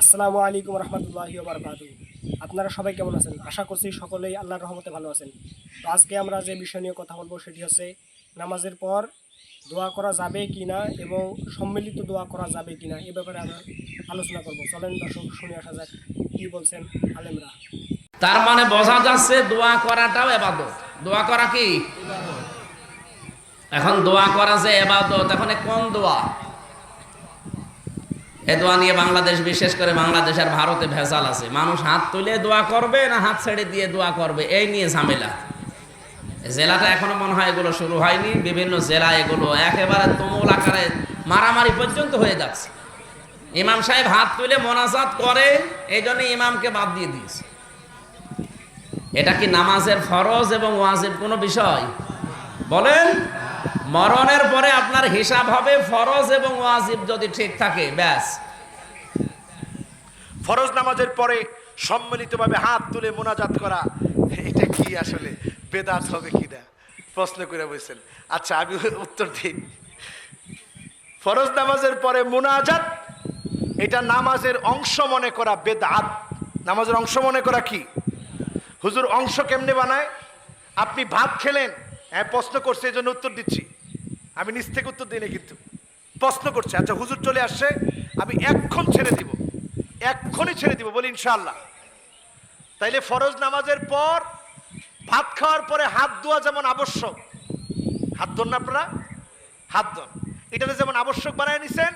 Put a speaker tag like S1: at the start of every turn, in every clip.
S1: আসসালামু আলাইকুম রহমতুল্লাহি বারকাতু আপনারা সবাই কেমন আছেন? আশা করছি সকলেই আল্লাহর রহমতে ভালো আছেন। তো আজকে আমরা যে বিষয় নিয়ে কথা বলব সেটি হচ্ছে নামাজের পর দোয়া করা যাবে কি না এবং সম্মিলিত দোয়া করা যাবে কি না এ ব্যাপারে আমরা আলোচনা করব। চলেন দর্শক শুনে আসা যাক কী বলছেন আলেমরা।
S2: তার মানে বোঝা যাচ্ছে দোয়া করাটাও এবাদত। দোয়া করা কি? এখন দোয়া করা যে এবাদত এখন কোন দোয়া? এ দোয়া নিয়ে বাংলাদেশ, বিশেষ করে বাংলাদেশ আর ভারতে ভেজাল আছে। মানুষ হাত তুলে দোয়া করবে না হাত ছেড়ে দিয়ে দোয়া করবে? এই নিয়ে ঝামেলা। জেলাটা এখনও মনে হয় এগুলো শুরু হয়নি। বিভিন্ন জেলা এগুলো একেবারে তুমুল আকারে মারামারি পর্যন্ত হয়ে যাচ্ছে। ইমাম সাহেব হাত তুলে মোনাজাত করে এই জন্য ইমামকে বাদ দিয়ে দিয়েছে। এটা কি নামাজের ফরজ এবং ওয়াজিব কোনো বিষয়? বলেন। মরণের পরে আপনার হিসাব হবে ফরজ এবং ওয়াজিব যদি ঠিক থাকে, ব্যাস।
S3: ফরজ নামাজের পরে সম্মিলিতভাবে হাত তুলে মোনাজাত করা, এটা কি আসলে? বেদাত হবে কি না প্রশ্ন করে বলছেন। আচ্ছা আমি উত্তর দিই। ফরজ নামাজের পরে মোনাজাত, এটা নামাজের অংশ মনে করা বেদাত। নামাজের অংশ মনে করা কি? হুজুর অংশ কেমনে বানায়? আপনি ভাত খেলেন? হ্যাঁ প্রশ্ন করছে এই জন্য উত্তর দিচ্ছি। আমি নিচ থেকে উত্তর দিই কিন্তু। প্রশ্ন করছে আচ্ছা হুজুর চলে আসছে, আমি এক্ষণ ছেড়ে দিব। এক্ষুনি ছেড়ে দিব বলি ইনশাআল্লাহ। তাইলে ফরজ নামাজের পর ভাত খাওয়ার পরে হাত ধোয়া যেমন আবশ্যক। হাত ধন না আপনারা? হাত ধন। এটাতে যেমন আবশ্যক বানায় নিছেন,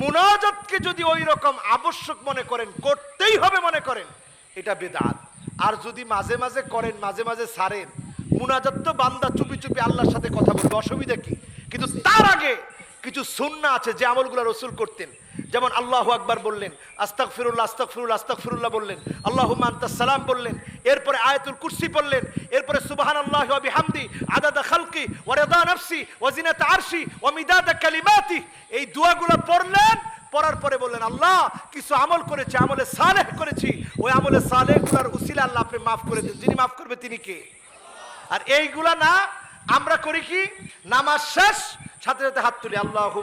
S3: মুনাজাতকে যদি ওই রকম আবশ্যক মনে করেন, করতেই হবে মনে করেন, এটা বেদাত। আর যদি মাঝে মাঝে করেন, মাঝে মাঝে সারেন, মুনাজাত তো বান্দা চুপি চুপি আল্লাহর সাথে কথা বলবে, অসুবিধা কি? কিছু সুন্না আছে যে আমলগুলো রসুল করতেন। যেমন আল্লাহ আকবার বললেন আস্তাক ফিরুল্লাহ আস্তাক ফিরুল্লাহ আস্তাক ফিরুল্লাহ বললেন আল্লাহ মান্তা সালাম বললেন, এরপরে আয়াতুল কুরসি পড়লেন, এরপরে সুবাহান আল্লাহ বিহামদি, আদাদা খালকি ওয়ারেদা নফসি ওয়াজিনাত আরশি ওয়ামিদাদা কালিমাতি। এই দুয়াগুলো পড়লেন, পড়ার পরে বললেন, আল্লাহ, কিছু আমল করেছে, আমলে সালেহ করেছি। ওই আমলে সালেহগুলোর উসিলা আল্লাহ আপনি মাফ করে দিন। যিনি মাফ করবে তিনি কে? আর এইগুলা না, আমরা করি কি? নামাজ শেষ সাথে সাথে হাত তুলি আল্লাহ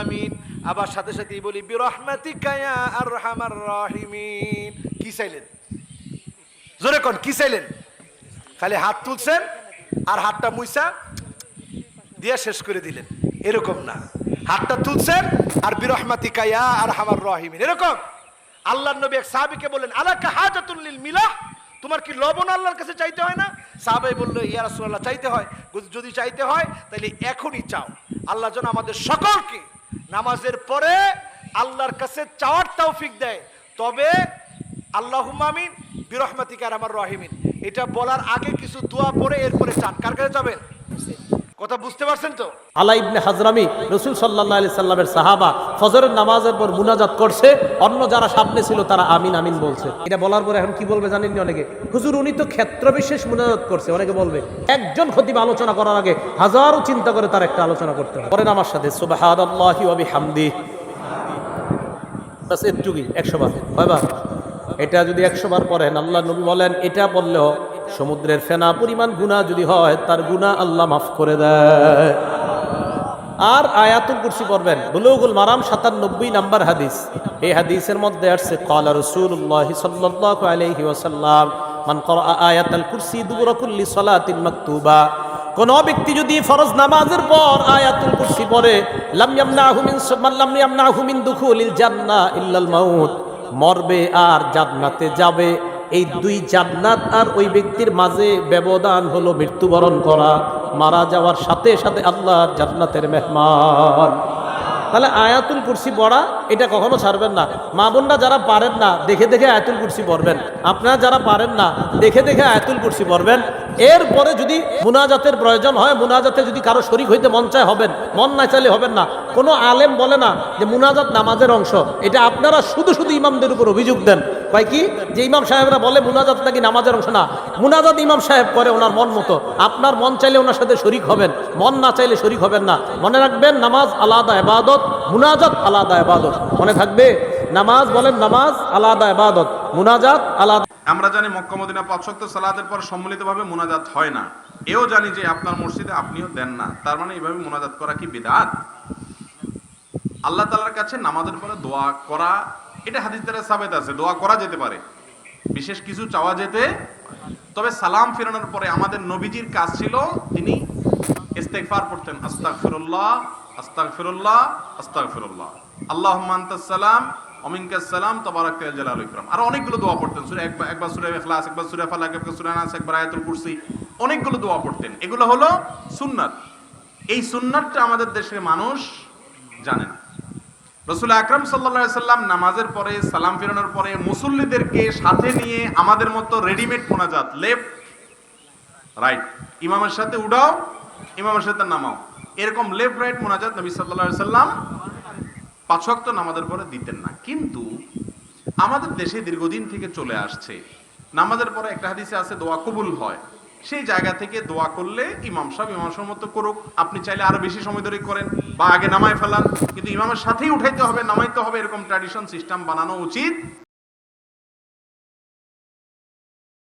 S3: আমিন। আবার সাথে সাথেই বলি বিরহমাতিকা ইয়া আরহামার রাহিমিন। কি চাইলেন? জোরে কোন, কি চাইলেন? খালি হাত তুলছেন আর হাতটা মুইসা দিয়ে শেষ করে দিলেন। এরকম না। হাতটা তুলছেন আর বিরহমাতিকা আর আরহামার রাহিমিন। এরকম। আল্লাহ নবী এক সাহাবীকে বললেন, আলাকা হাজাতুল লিল মিলাহ? তোমার কি লবণ আল্লাহর কাছে চাইতে হয় না? সাহাবাই বলল, ইয়া চাইতে হয়। যদি চাইতে হয়, তাহলে এখনই চাও। আল্লাহ যেন আমাদের সকলকে নামাজের পরে আল্লাহর কাছে চাওয়ার তৌফিক দেয়। তবে আল্লাহ আমিন বিরহমাতিকার আমার রহিমিন। এটা বলার আগে কিছু দোয়া পরে এরপরে চান। কার কাছে যাবেন? কথা বুঝতে পারছেন তো?
S4: আলা ইবনে হাজরামি রসুল সাল্লাহ আলি সাল্লামের সাহাবা ফজরের নামাজের পর মুনাজাত করছে, অন্য যারা সামনে ছিল তারা আমিন আমিন বলছে। এটা বলার পরে এখন কি বলবে জানেন নি অনেকে? হুজুর, উনি তো ক্ষেত্র বিশেষ মুনাজাত করছে, অনেকে বলবে। একজন খতিব আলোচনা করার আগে হাজারো চিন্তা করে তার একটা আলোচনা করতে হবে। পরেন আমার সাথে, সুবহানাল্লাহি ওয়া বিহামদি। বাস এটুকুই, একশো বার। কয়বার? এটা যদি একশো বার পড়েন, আল্লাহ নবী বলেন, এটা বললেও সমুদ্রের ফেনা পরিমাণ গুণা যদি হয়, তার গুণা আল্লাহ মাফ করে দেয়। আর আয়াতুল কুরসি পড়বেন, বুলুগুল মারাম সাতানব্বই নাম্বার হাদিস। এই হাদিসের মধ্যে আসছে, ক্বালা রাসূলুল্লাহ সাল্লাল্লাহু আলাইহি ওয়াসাল্লাম, মান ক্বারা আয়াতাল কুরসি সালাতিন মাকতুবা। কোন ব্যক্তি যদি ফরজ নামাজের পর আয়াতুল কুরসি পড়ে, লাম ইয়ামনাহু মিন লাম ইল্লাল মাউত মরবে আর জান্নাতে যাবে। এই দুই জান্নাত আর ওই ব্যক্তির মাঝে ব্যবধান হলো মৃত্যুবরণ করা, মারা যাওয়ার সাথে সাথে আল্লাহ জান্নাতের মেহমান। তাহলে আয়াতুল কুরসি পড়া, এটা কখনো ছাড়বেন না। মা বোনরা যারা পারেন না, দেখে দেখে আয়াতুল কুরসি পড়বেন। আপনারা যারা পারেন না, দেখে দেখে আয়াতুল কুরসি পড়বেন। এরপরে যদি মুনাজাতের প্রয়োজন হয়, মুনাজাতে যদি কারও শরিক হইতে মন চায়, হবেন। মন না চাইলে হবেন না। কোনো আলেম বলে না যে মুনাজাত নামাজের অংশ। এটা আপনারা শুধু শুধু ইমামদের উপর অভিযোগ দেন। কয় কি? যে ইমাম সাহেবরা বলে, মুনাজাত নাকি নামাজের অংশ? না। মুনাজাত ইমাম সাহেব করে ওনার মন মতো। আপনার মন চাইলে ওনার সাথে শরিক হবেন। মন না চাইলে শরিক হবেন না। মনে রাখবেন, নামাজ আলাদা এবাদত মুনাজাত আলাদা এবাদত মনে থাকবে? নামাজ বলেন নামাজ, আলাদা এবাদত মুনাজাত, আলাদা
S5: আমরা জানি মক্কা, মদিনা পাঁচ শক্ত সালাতের পর সম্মিলিতভাবে মোনাজাত হয় না। এও জানি যে আপনার মসজিদে আপনিও দেন না। তার মানে এইভাবে মোনাজাত করা কি বিদাত? আল্লাহ তালার কাছে নামাজের পরে দোয়া করা, এটা হাদিস দ্বারা সাবেত আছে, দোয়া করা যেতে পারে। বিশেষ কিছু চাওয়া যেতে তবে সালাম ফেরানোর পরে আমাদের নবীজির কাজ ছিল তিনি ইস্তেগফার পড়তেন, আস্তাগফিরুল্লাহ আস্তাগফিরুল্লাহ আস্তাগফিরুল্লাহ। আল্লাহুম্মা আনতাস সালাম অনেকগুলো দোয়া পড়তেন। এগুলো হলো এই আমাদের দেশের মানুষ জানে না। রসুল আকরাম সাল্লা সাল্লাম নামাজের পরে, সালাম ফেরানোর পরে মুসল্লিদেরকে সাথে নিয়ে আমাদের মতো রেডিমেড মোনাজাত লেফট, রাইট, ইমামের সাথে উঠাও, ইমামের সাথে নামাও। এরকম লেফট, রাইট, মোনাজাত নবী সাল্লা সাল্লাম পাঁচ ওয়াক্ত নামাজের পরে দিতেন না। কিন্তু আমাদের দেশে দীর্ঘদিন থেকে চলে আসছে। নামাজের পরে একটা হাদিসে আছে, দোয়া কবুল হয়। সেই জায়গা থেকে দোয়া করলে ইমাম সাহেব ইমাম সাহেব মতো করুক, আপনি চাইলে আরও বেশি সময় ধরে করেন বা আগে নামায় ফেলান। কিন্তু ইমামের সাথেই উঠাইতে হবে, নামাইতে হবে, এরকম ট্র্যাডিশন সিস্টেম বানানো উচিত।